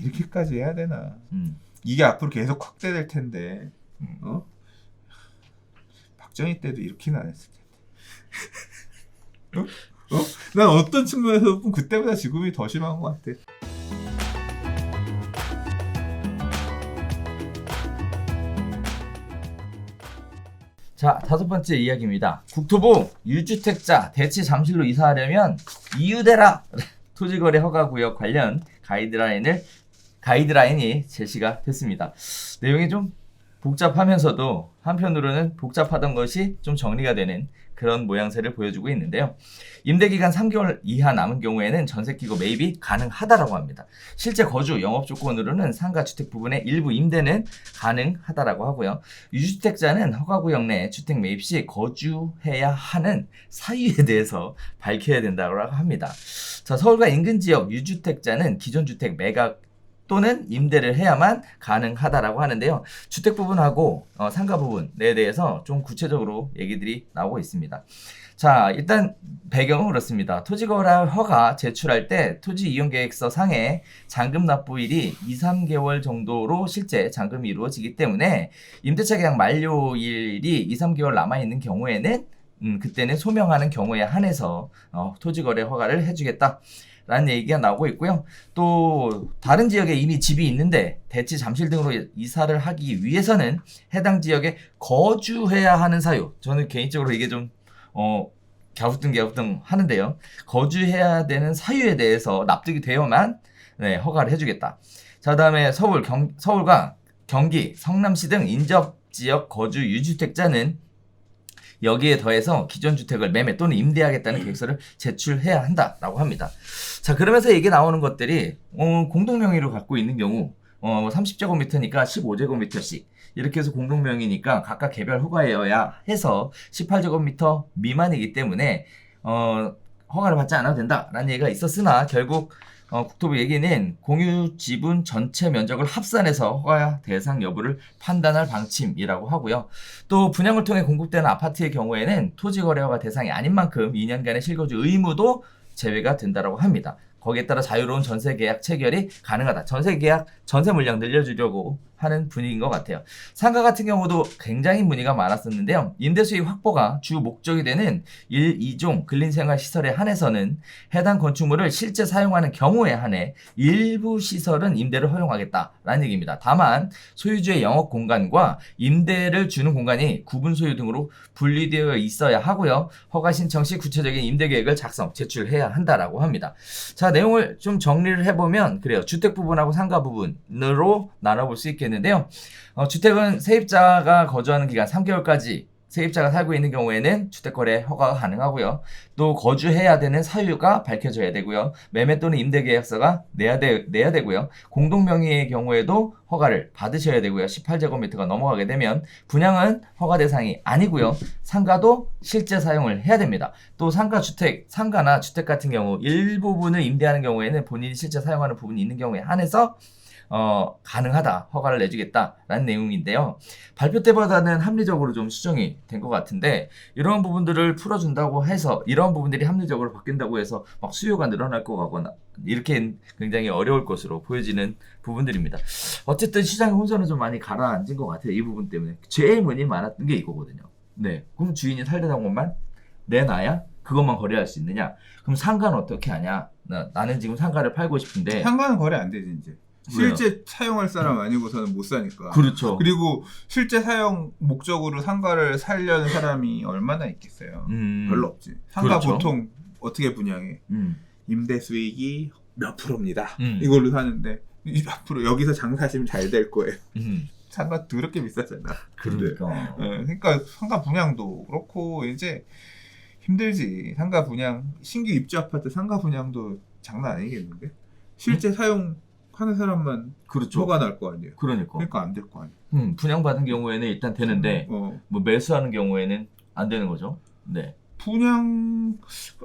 이렇게까지 해야 되나? 음. 이게 앞으로 계속 확대될 텐데, 어? 박정희 때도 이렇게는 안 했을 텐데. 어? 어? 난 어떤 측면에서 보면 그때보다 지금이 더 심한 것 같아. 자, 다섯 번째 이야기입니다. 국토부 유주택자 대치 잠실로 이사하려면 이유대라 토지거래 허가 구역 관련 가이드라인을 가이드라인이 제시가 됐습니다. 내용이 좀 복잡하면서도 한편으로는 복잡하던 것이 좀 정리가 되는 그런 모양새를 보여주고 있는데요. 임대 기간 3개월 이하 남은 경우에는 전세 끼고 매입이 가능하다라고 합니다. 실제 거주 영업 조건으로는 상가 주택 부분의 일부 임대는 가능하다라고 하고요. 유주택자는 허가구역 내 주택 매입 시 거주해야 하는 사유에 대해서 밝혀야 된다고 합니다. 자, 서울과 인근 지역 유주택자는 기존 주택 매각 또는 임대를 해야만 가능하다라고 하는데요. 주택 부분하고 어, 상가 부분에 대해서 좀 구체적으로 얘기들이 나오고 있습니다. 자, 일단 배경은 그렇습니다. 토지거래 허가 제출할 때 토지 이용 계획서 상에 잔금 납부일이 2, 3개월 정도로 실제 잔금이 이루어지기 때문에 임대차 계약 만료일이 2, 3개월 남아 있는 경우에는 음, 그때는 소명하는 경우에 한해서 어, 토지거래 허가를 해주겠다. 라는 얘기가 나오고 있고요. 또 다른 지역에 이미 집이 있는데 대치 잠실 등으로 이사를 하기 위해서는 해당 지역에 거주해야 하는 사유. 저는 개인적으로 이게 좀 어, 갸우뚱 갸우뚱 하는데요. 거주해야 되는 사유에 대해서 납득이 되어만 네, 허가를 해주겠다. 자, 다음에 서울, 경, 서울과 경기, 성남시 등 인접 지역 거주 유주택자는 여기에 더해서 기존 주택을 매매 또는 임대하겠다는 계획서를 제출해야 한다라고 합니다. 자, 그러면서 얘기 나오는 것들이 어, 공동 명의로 갖고 있는 경우 어, 30제곱미터니까 15제곱미터씩 이렇게 해서 공동 명의니까 각각 개별 허가여야 해서 18제곱미터 미만이기 때문에 어, 허가를 받지 않아도 된다라는 얘기가 있었으나 결국 어, 국토부 얘기는 공유 지분 전체 면적을 합산해서 허가 대상 여부를 판단할 방침이라고 하고요. 또 분양을 통해 공급되는 아파트의 경우에는 토지 거래 허가 대상이 아닌 만큼 2년간의 실거주 의무도 제외가 된다라고 합니다. 거기에 따라 자유로운 전세 계약 체결이 가능하다. 전세 계약 전세 물량 늘려주려고 하는 분위기인 것 같아요. 상가 같은 경우도 굉장히 문의가 많았었는데요. 임대 수익 확보가 주 목적이 되는 1, 2종 근린생활 시설에 한해서는 해당 건축물을 실제 사용하는 경우에 한해 일부 시설은 임대를 허용하겠다라는 얘기입니다. 다만 소유주의 영업 공간과 임대를 주는 공간이 구분 소유 등으로 분리되어 있어야 하고요. 허가 신청 시 구체적인 임대 계획을 작성, 제출해야 한다라고 합니다. 자, 내용을 좀 정리를 해보면 그래요. 주택 부분하고 상가 부분으로 나눠볼 수 있겠는데 요. 어, 주택은 세입자가 거주하는 기간 3개월까지 세입자가 살고 있는 경우에는 주택거래 허가가 가능하고요. 또 거주해야 되는 사유가 밝혀져야 되고요. 매매 또는 임대 계약서가 내야, 되, 내야 되고요. 공동 명의의 경우에도 허가를 받으셔야 되고요. 18제곱미터가 넘어가게 되면 분양은 허가 대상이 아니고요. 상가도 실제 사용을 해야 됩니다. 또 상가 주택, 상가나 주택 같은 경우 일부분을 임대하는 경우에는 본인이 실제 사용하는 부분이 있는 경우에 한해서 어, 가능하다, 허가를 내주겠다라는 내용인데요. 발표 때보다는 합리적으로 좀 수정이 된 것 같은데, 이런 부분들을 풀어준다고 해서, 이런 부분들이 합리적으로 바뀐다고 해서 막 수요가 늘어날 것 같거나, 이렇게 굉장히 어려울 것으로 보여지는 부분들입니다. 어쨌든 시장의 혼선은 좀 많이 가라앉은 것 같아요. 이 부분 때문에. 제일 문의 많았던 게 이거거든요. 네. 그럼 주인이 살려던 것만 내놔야 그것만 거래할 수 있느냐? 그럼 상가는 어떻게 하냐? 나, 나는 지금 상가를 팔고 싶은데. 상가는 거래 안 되지 이제. 왜요? 실제 사용할 사람 아니고서는 못 사니까. 그렇죠. 그리고 실제 사용 목적으로 상가를 살려는 사람이 얼마나 있겠어요. 음. 별로 없지. 상가 그렇죠. 보통 어떻게 분양해? 음. 임대 수익이 몇 프로입니다. 음. 이걸로 사는데 이 앞으로 여기서 장사하시면 잘 될 거예요. 음. 상가 더럽게 비싸잖아. 그러니까. 네. 어, 그러니까 상가 분양도 그렇고 이제 힘들지. 상가 분양 신규 입주 아파트 상가 분양도 장난 아니겠는데? 실제 사용 하는 사람만 그렇죠. 허가 날 거 아니에요. 그러니까. 그러니까 안 될 거 아니에요. 음, 분양받은 경우에는 일단 되는데, 어, 뭐 매수하는 경우에는 안 되는 거죠. 네. 분양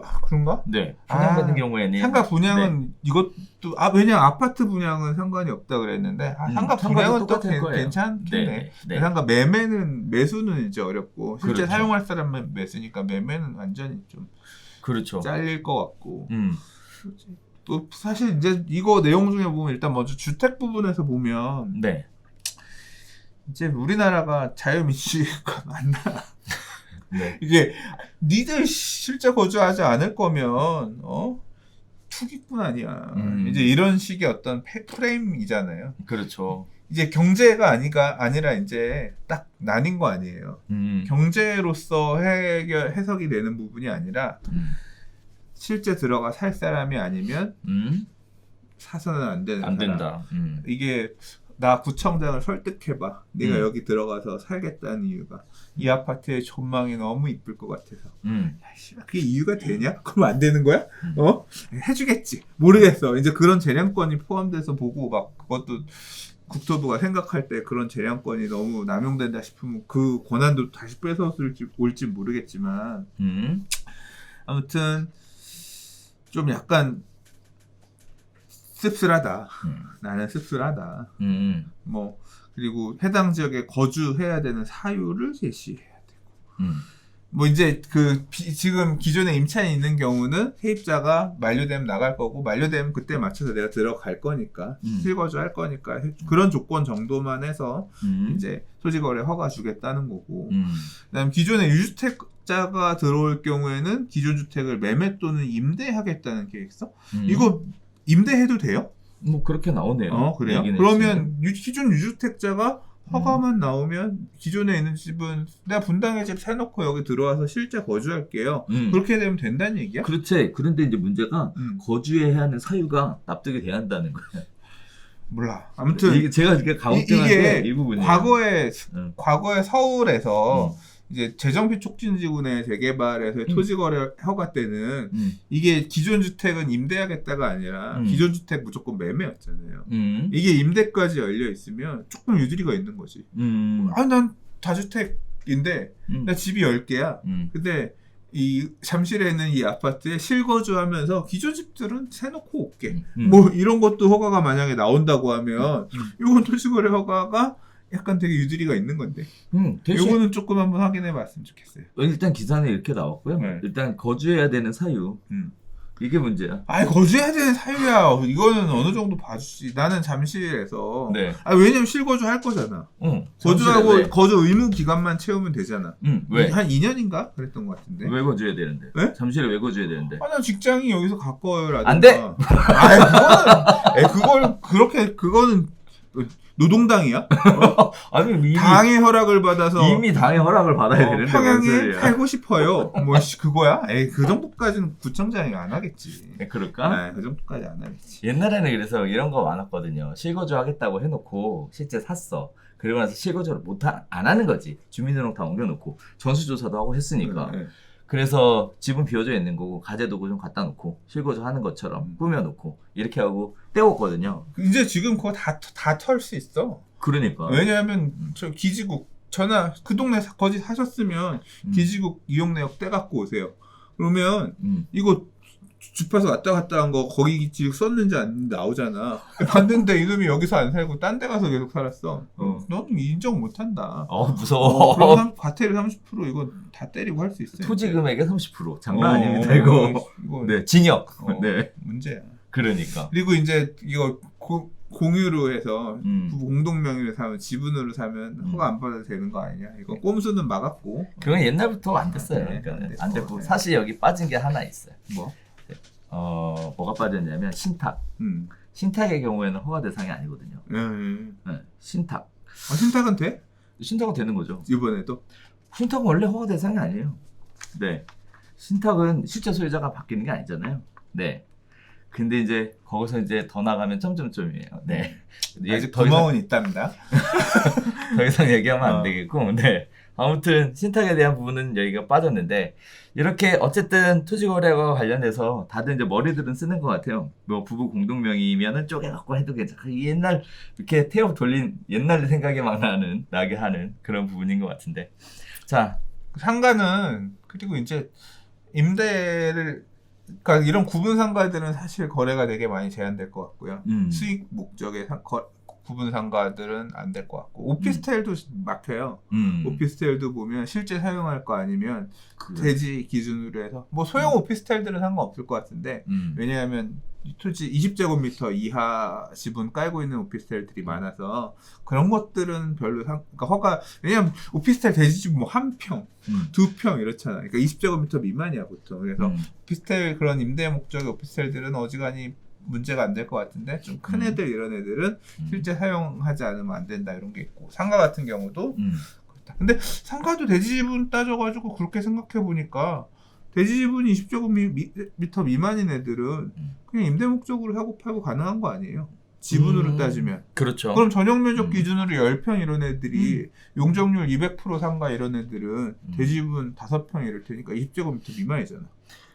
아, 그런가? 네. 분양받은 아, 경우에는. 상가 분양은 이것도 아 왜냐 아파트 분양은 상관이 없다 그랬는데 아, 음, 상가 상가도 분양은 또 괜-. 괜찮겠네. 네. 네. 상가 매매는 매수는 이제 어렵고 실제 그렇죠. 사용할 사람만 매수니까 매매는 완전히 좀 그렇죠. 잘릴 것 같고 음. 또 사실 이제 이거 내용 중에 보면 일단 먼저 주택 부분에서 보면 네. 이제 우리나라가 자유민주주의가 맞나? 네. 이게 니들 실제 거주하지 않을 거면 어 투기꾼 아니야. 음. 이제 이런 식의 어떤 패- 프레임이잖아요. 그렇죠. 이제 경제가 아니가 아니라 이제 딱 나뉜 거 아니에요. 음. 경제로서 해결 해석이 되는 부분이 아니라 음. 실제 들어가 살 사람이 아니면 음. 사서는 안 되는 안 사람. 된다. 음. 이게 나 구청장을 설득해봐. 네가 음. 여기 들어가서 살겠다는 이유가 이 아파트의 전망이 너무 이쁠 것 같아서. 음. 야, 씨발, 그게 이유가 되냐? 그럼 안 되는 거야? 어? 해주겠지. 모르겠어. 이제 그런 재량권이 포함돼서 보고 막 그것도 국토부가 생각할 때 그런 재량권이 너무 남용된다 싶으면 그 권한도 다시 뺏어올지 올지 모르겠지만 음. 아무튼 좀 약간 씁쓸하다. 음. 나는 씁쓸하다. 음. 뭐 그리고 해당 지역에 거주해야 되는 사유를 제시해야 되고 음. 뭐 이제 그 비- 지금 기존에 임차인이 있는 경우는 세입자가 만료되면 나갈 거고 만료되면 그때 맞춰서 내가 들어갈 거니까 음. 실거주 할 거니까 해- 그런 조건 정도만 해서 음. 이제 토지거래 허가 주겠다는 거고 음. 그다음 기존에 유주택 자가 들어올 경우에는 기존 주택을 매매 또는 임대하겠다는 계획서 음. 이거 임대해도 돼요? 뭐 그렇게 나오네요. 어 그래요? 그러면 유- 기존 유주택자가 허가만 나오면 기존에 있는 집은 내가 분당에 집 사놓고 여기 들어와서 실제 거주할게요. 음. 그렇게 되면 된다는 얘기야? 그렇지. 그런데 이제 문제가 음, 거주해야 하는 사유가 납득이 돼야 한다는 거예요. 몰라. 아무튼 이게 제가 이게 가혹행한 이게 부분이에요. 과거에 음. 과거에 서울에서 음. 이제 재정비 촉진지구내 재개발에서 음. 토지거래 허가 때는 음. 이게 기존 주택은 임대하겠다가 아니라 음. 기존 주택 무조건 매매였잖아요. 음. 이게 임대까지 열려 있으면 조금 유지리가 있는 거지. 음. 아, 난 다주택인데 음. 나 집이 10개야. 음. 근데 이 잠실에 있는 이 아파트에 실거주하면서 기존 집들은 세놓고 올게. 음. 뭐 이런 것도 허가가 만약에 나온다고 하면 음. 이건 토지거래 허가가 약간 되게 유지리가 있는 건데 음. 대신 요거는 조금 한번 확인해 봤으면 좋겠어요. 일단 기사는 이렇게 나왔고요. 네. 일단 거주해야 되는 사유 음. 이게 문제야. 아니 거주해야 되는 사유야. 이거는 어느 정도 봐주지. 나는 잠실에서 네. 아 왜냐면 실거주 할 거잖아. 응. 거주하고 왜? 거주 의무 기간만 채우면 되잖아. 응. 왜? 한 2년인가 그랬던 것 같은데. 왜 거주해야 되는데? 네? 잠실에 왜 거주해야 되는데? 아, 난 직장이 여기서 가까워요라든가. 안 돼! 아이, 그거는, 에, 그걸, 그렇게, 그거는, 노동당이야? 아니 이미 당의 허락을 받아서. 이미 당의 허락을 받아야 어, 되는데 뭔 평양에? 살고 싶어요. 뭐, 씨, 그거야? 에이, 그 정도까지는 구청장이 안 하겠지. 네, 그럴까? 에, 그 정도까지 안 하겠지. 옛날에는 그래서 이런 거 많았거든요. 실거주 하겠다고 해놓고 실제 샀어. 그리고 나서 실거주를 못 하, 안 하는 거지. 주민등록 다 옮겨놓고 전수조사도 하고 했으니까. 예, 예. 그래서 집은 비어져 있는 거고 가재 도구 좀 갖다 놓고 실거주 하는 것처럼 음. 꾸며놓고 이렇게 하고 떼웠거든요. 이제 지금 그거 다, 다 털 수 있어. 그러니까. 왜냐하면, 저 기지국, 전화, 그 동네 사- 거기 사셨으면, 음. 기지국 이용 내역 떼갖고 오세요. 그러면, 음. 이거 주- 주파수 왔다 갔다 한 거 거기 지금 썼는지 안 나오잖아. 봤는데 이놈이 여기서 안 살고 딴 데 가서 계속 살았어. 어. 넌 인정 못 한다. 어 어, 무서워. 그럼 삼- 과태료 30% 이거 다 때리고 할 수 있어. 토지 금액의 30% 어, 장난 아닙니다 이거. 이거 네 징역. 어, 네 문제야. 그러니까. 그리고 이제 이거 고- 공유로 해서 음. 부부 공동 명의로 사면 지분으로 사면 허가 안 받아도 되는 거 아니냐? 이거 꼼수는 막았고 그건 옛날부터 안 됐어요. 네, 그러니까 안 됐고, 안 됐고 네. 사실 여기 빠진 게 하나 있어요. 뭐. 어 뭐가 빠졌냐면 신탁. 음. 신탁의 경우에는 허가 대상이 아니거든요. 예, 예. 네, 신탁. 아, 신탁은 돼? 신탁은 되는 거죠. 이번에도. 신탁은 원래 허가 대상이 아니에요. 네. 신탁은 실제 소유자가 바뀌는 게 아니잖아요. 네. 근데 이제 거기서 이제 더 나가면 점점점이에요. 네. 음. 아직 더 이상, 구멍은 있답니다. 더 이상 얘기하면 안 어. 되겠고. 네. 아무튼 신탁에 대한 부분은 여기가 빠졌는데 이렇게 어쨌든 토지거래와 관련해서 다들 이제 머리들은 쓰는 것 같아요. 뭐 부부 공동명의면은 쪼개갖고 해도 괜찮아. 옛날 이렇게 태엽 돌린 옛날 생각이 막 나는 나게 하는 그런 부분인 것 같은데. 자, 상가는 그리고 이제 임대를 그러니까 이런 구분 상가들은 사실 거래가 되게 많이 제한될 것 같고요. 음. 수익 목적의 상- 거- 구분 상가들은 안 될 것 같고 오피스텔도 막혀요. 음. 오피스텔도 보면 실제 사용할 거 아니면 그- 대지 기준으로 해서 뭐 소형 오피스텔들은 상관없을 것 같은데 음. 왜냐하면 토지 20제곱미터 이하 지분 깔고 있는 오피스텔들이 많아서 그런 것들은 별로 상, 그러니까 허가 왜냐하면 오피스텔 대지집 뭐 한 평, 음. 두평 이렇잖아. 그러니까 20제곱미터 미만이야 보통. 그래서 음. 오피스텔 그런 임대 목적의 오피스텔들은 어지간히 문제가 안 될 것 같은데 좀큰 음. 애들 이런 애들은 음. 실제 사용하지 않으면 안 된다 이런 게 있고 상가 같은 경우도 음. 그렇다. 근데 상가도 대지 지분 따져가지고 그렇게 생각해 보니까 대지 지분 20제곱미터 미만인 애들은 음. 그냥 임대 목적으로 사고 팔고 가능한 거 아니에요? 지분으로 음. 따지면. 그렇죠. 그럼 전용 면적 음. 기준으로 10평 이런 애들이 용적률 200% 상가 이런 애들은 음. 대지분 5평 이럴 테니까 20제곱미터 미만이잖아.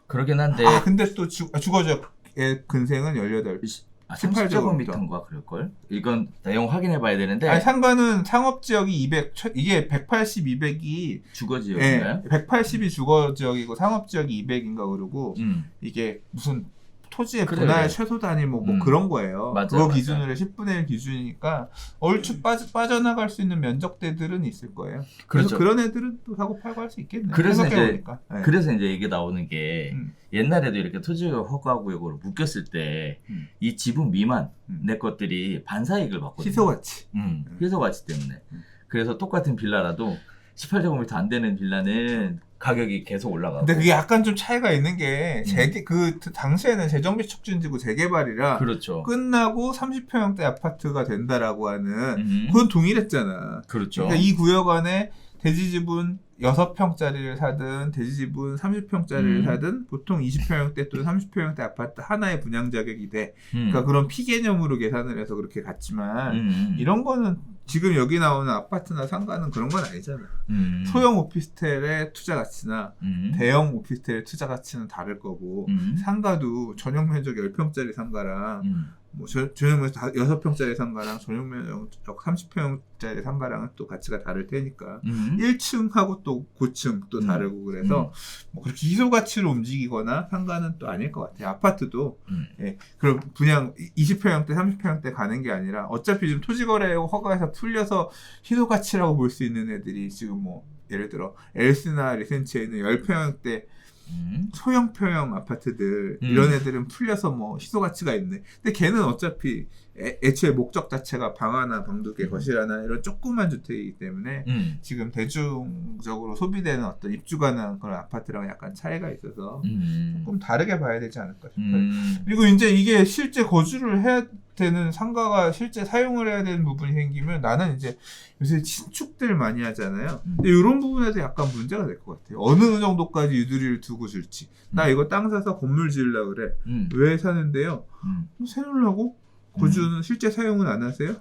그러긴 한데 아 근데 또 주, 아, 주거적 의 근생은 18. 아, 18 30제곱미터인가 그럴걸? 이건 내용 확인해 봐야 되는데 아니 상가는 상업 지역이 200 최- 이게 180, 200이 주거지역인가요? 예, 180이 주거 지역이고 상업 지역이 200인가 그러고 음. 이게 무슨 토지의 그래, 분할. 최소 단위 뭐, 뭐 음. 그런 거예요. 맞아요, 그거 맞아요. 기준으로 10분의 1 기준이니까 얼추 빠져, 빠져나갈 수 있는 면적대들은 있을 거예요. 그래서 그렇죠. 그런 애들은 또 사고 팔고 할 수 있겠네요. 그래서 생각해보니까. 네. 그래서 이제 이게 나오는 게 음. 옛날에도 이렇게 토지가 허가구역으로 묶였을 때 이 음. 지분 미만 음. 내 것들이 반사이익을 받거든요. 희소가치. 음, 음. 희소 가치 때문에. 음. 그래서 똑같은 빌라라도 18제곱미터 안 되는 빌라는 가격이 계속 올라가고. 근데 그게 약간 좀 차이가 있는 게 음. 재개 그 당시에는 재정비 촉진지구 재개발이라 그렇죠. 끝나고 30평형대 아파트가 된다라고 하는 음. 그건 동일했잖아. 그렇죠. 그러니까 이 구역 안에 대지 지분 6평짜리를 사든 대지 지분 30평짜리를 음. 사든 보통 20평형대 또는 30평형대 아파트 하나의 분양 자격이 돼. 음. 그러니까 그런 피 개념으로 계산을 해서 그렇게 갔지만 음. 이런 거는 지금 여기 나오는 아파트나 상가는 그런 건 아니잖아. 음. 소형 오피스텔의 투자 가치나 음. 대형 오피스텔의 투자 가치는 다를 거고 음. 상가도 전용 면적 10평짜리 상가랑 음. 뭐 저- 전용 면적 6평짜리 상가랑 전용 면적 30평짜리 상가랑은 또 가치가 다를 테니까 음. 1층하고 또 고층 또 음. 다르고 그래서 뭐 그렇게 희소 가치로 움직이거나 상가는 또 아닐 것 같아요. 아파트도 음. 예, 그럼 분양 20평형대, 30평형대 가는 게 아니라 어차피 지금 토지 거래 허가에서 풀려서 희소 가치라고 볼 수 있는 애들이 지금 뭐 예를 들어 엘스나 리센치에 있는 10평형대 음. 소형 평형 아파트들 음. 이런 애들은 풀려서 뭐 희소 가치가 있네. 근데 걔는 어차피 애, 애초에 목적 자체가 방 하나, 방두개, 거실 하나 이런 조그만 주택이기 때문에 음. 지금 대중적으로 소비되는 어떤 입주 가능한 그런 아파트랑 약간 차이가 있어서 음. 조금 다르게 봐야 되지 않을까 싶어요. 음. 그리고 이제 이게 실제 거주를 해야 되는 상가가 실제 사용을 해야 되는 부분이 생기면 나는 이제 요새 신축들 많이 하잖아요. 음. 근데 이런 부분에서 약간 문제가 될 것 같아요. 어느 정도까지 유두리를 두고 줄지. 나 음. 이거 땅 사서 건물 지으려고 그래. 음. 왜 사는데요? 음. 뭐 세놓으려고? 거주는 실제 사용은 안 하세요?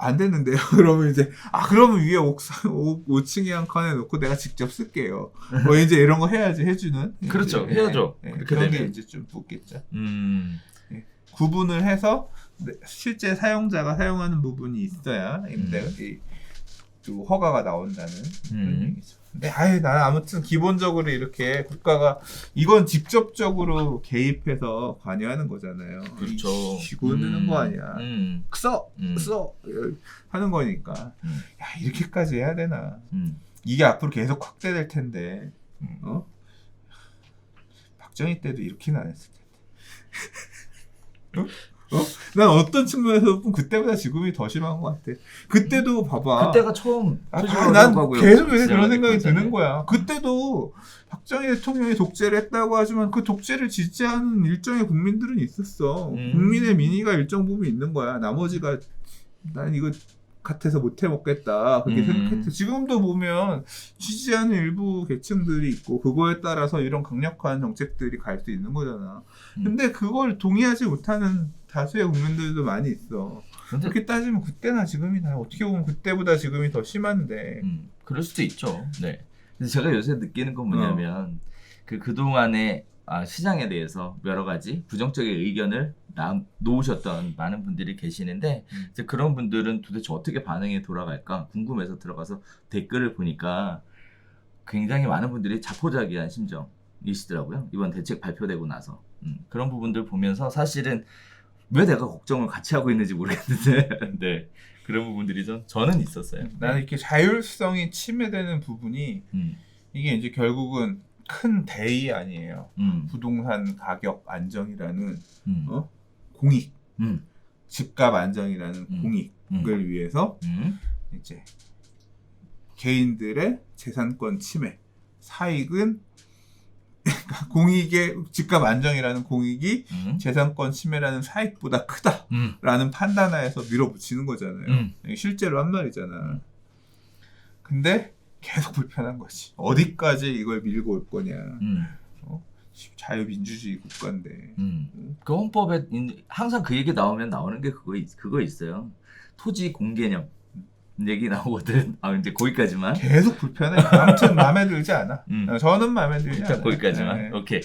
안 되는데요. 그러면 이제 아 그러면 위에 옥상 5, 층에한 칸에 놓고 내가 직접 쓸게요. 뭐 이제 이런 거 해야지 해주는. 그렇죠. 이제, 해야죠. 예, 예, 그렇게 그런 게 되면. 이제 좀 붙겠죠. 음. 구분을 해서 네, 실제 사용자가 사용하는 부분이 있어야 임대 음. 이, 그 허가가 나온다는 그런 음. 얘기죠. 근데 아예 나는 아무튼 기본적으로 이렇게 국가가 이건 직접적으로 개입해서 관여하는 거잖아요. 그렇죠. 지고 드는 음. 거 아니야. 음. 써, 음. 써 하는 거니까. 음. 야 이렇게까지 해야 되나? 음. 이게 앞으로 계속 확대될 텐데, 음. 어? 박정희 때도 이렇게는 안 했을 텐데. 어? 어? 난 어떤 측면에서 보면 그때보다 지금이 더 심한 것 같아. 그때도 봐봐. 그때가 처음 아, 아, 난. 계속 시작을 그런 생각이. 드는 거야. 그때도 박정희 대통령이 독재를 했다고 하지만 그 독재를 지지하는 일정의 국민들은 있었어. 음. 국민의 민의가 일정 부분 있는 거야. 나머지가 난 이거 같아서 못 해먹겠다 그렇게 음. 생각했어. 지금도 보면 지지하는 일부 계층들이 있고 그거에 따라서 이런 강력한 정책들이 갈 수 있는 거잖아. 음. 근데 그걸 동의하지 못하는 다수의 국민들도 많이 있어. 근데 그렇게 따지면 그때나 지금이나 어떻게 보면 그때보다 지금이 더 심한데. 음, 그럴 수도 있죠. 네. 근데 제가 요새 느끼는 건 뭐냐면 그 그 동안의 아, 시장에 대해서 여러 가지 부정적인 의견을 나, 놓으셨던 많은 분들이 계시는데 음. 이제 그런 분들은 도대체 어떻게 반응이 돌아갈까 궁금해서 들어가서 댓글을 보니까 굉장히 많은 분들이 자포자기한 심정이시더라고요. 이번 대책 발표되고 나서 음, 그런 부분들 보면서 사실은 왜 내가 걱정을 같이 하고 있는지 모르겠는데. 네. 그런 부분들이 좀 저는 있었어요. 나는 이렇게 자율성이 침해되는 부분이 음, 이게 이제 결국은 큰 대의 아니에요. 음, 부동산 가격 안정이라는 음, 어? 공익, 음, 집값 안정이라는 음. 공익을 음, 위해서 음, 이제 개인들의 재산권 침해, 사익은 공익의 집값 안정이라는 공익이 음, 재산권 침해라는 사익보다 크다라는 음, 판단하에서 밀어붙이는 거잖아요. 음. 실제로 한 말이잖아. 근데 계속 불편한 거지. 어디까지 이걸 밀고 올 거냐. 음, 자유민주주의 국가인데. 음. 그 헌법에 인- 항상 그 얘기 나오면 나오는 게 그거 있- 그거 있어요. 토지 공개념 얘기 나오거든. 아 이제 거기까지만. 계속 불편해. 아무튼 마음에 들지 않아. 음. 어, 저는 마음에 들지 않아요. 거기까지만. 네. 오케이.